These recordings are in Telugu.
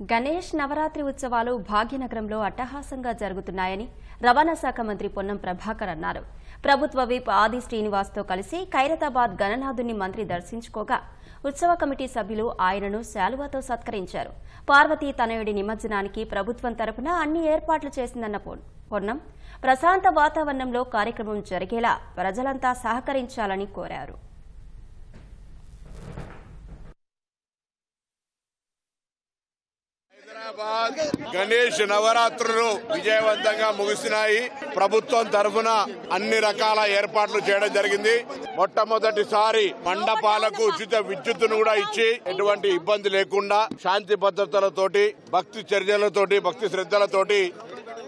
గణేష్ నవరాత్రి ఉత్సవాలు భాగ్యనగరంలో అట్టహాసంగా జరుగుతున్నాయని రవాణా శాఖ మంత్రి పొన్నం ప్రభాకర్ అన్నారు. ప్రభుత్వ విప్ ఆది శ్రీనివాస్తో కలిసి ఖైరతాబాద్ గణనాథుని మంత్రి దర్శించుకోగా ఉత్సవ కమిటీ సభ్యులు ఆయనను శాలువాతో సత్కరించారు. పార్వతీ తనయుడి నిమజ్జనానికి ప్రభుత్వం తరపున అన్ని ఏర్పాట్లు చేసిందన్న పొన్నం. ప్రశాంత వాతావరణంలో కార్యక్రమం జరిగేలా ప్రజలంతా సహకరించాలని కోరారు హైదరాబాద్ గణేష్ నవరాత్రులు విజయవంతంగా ముగిసినాయి. ప్రభుత్వం తరఫున అన్ని రకాల ఏర్పాట్లు చేయడం జరిగింది. మొట్టమొదటిసారి మండపాలకు ఉచిత విద్యుత్తును కూడా ఇచ్చి ఎటువంటి ఇబ్బంది లేకుండా శాంతి భద్రతలతోటి భక్తి చర్యలతోటి భక్తి శ్రద్ధలతోటి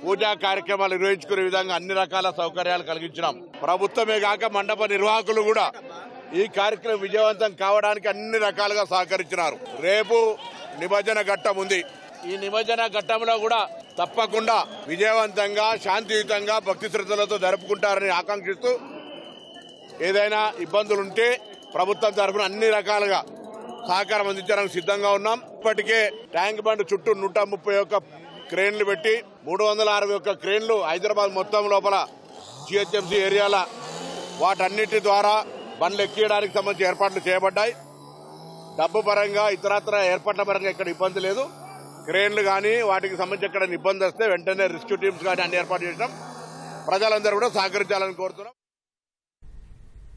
పూజా కార్యక్రమాలు నిర్వహించుకునే విధంగా అన్ని రకాల సౌకర్యాలు కలిగించినాం. ప్రభుత్వమే కాక మండప నిర్వాహకులు కూడా ఈ కార్యక్రమం విజయవంతం కావడానికి అన్ని రకాలుగా సహకరించినారు. రేపు నిమజ్జన ఘట్టం ఉంది. ఈ నిమజ్జన ఘట్టంలో కూడా తప్పకుండా విజయవంతంగా శాంతియుతంగా భక్తి శ్రద్ధలతో జరుపుకుంటారని ఆకాంక్షిస్తూ ఏదైనా ఇబ్బందులుంటే ప్రభుత్వం తరఫున అన్ని రకాలుగా సహకారం అందించడానికి సిద్ధంగా ఉన్నాం. ఇప్పటికే ట్యాంక్ బండ్ చుట్టూ నూట ముప్పై ఒక్క క్రేన్లు పెట్టి మూడు వందల అరవై ఒక్క క్రేన్లు హైదరాబాద్ మొత్తం లోపల జిహెచ్ఎంసీ ఏరియాల వాటన్నిటి ద్వారా బండ్లు ఎక్కియడానికి సంబంధించి ఏర్పాట్లు చేయబడ్డాయి. డబ్బు పరంగా ఇతరత్ర ఏర్పాట్ల పరంగా ఇక్కడ ఇబ్బంది లేదు. క్రేన్లు కానీ వాటికి సంబంధించి ఎక్కడ ఇబ్బంది వస్తే వెంటనే రెస్క్యూ టీమ్స్ కానీ అన్ని ఏర్పాటు చేసినాం. ప్రజలందరూ కూడా సహకరించాలని కోరుతున్నాం.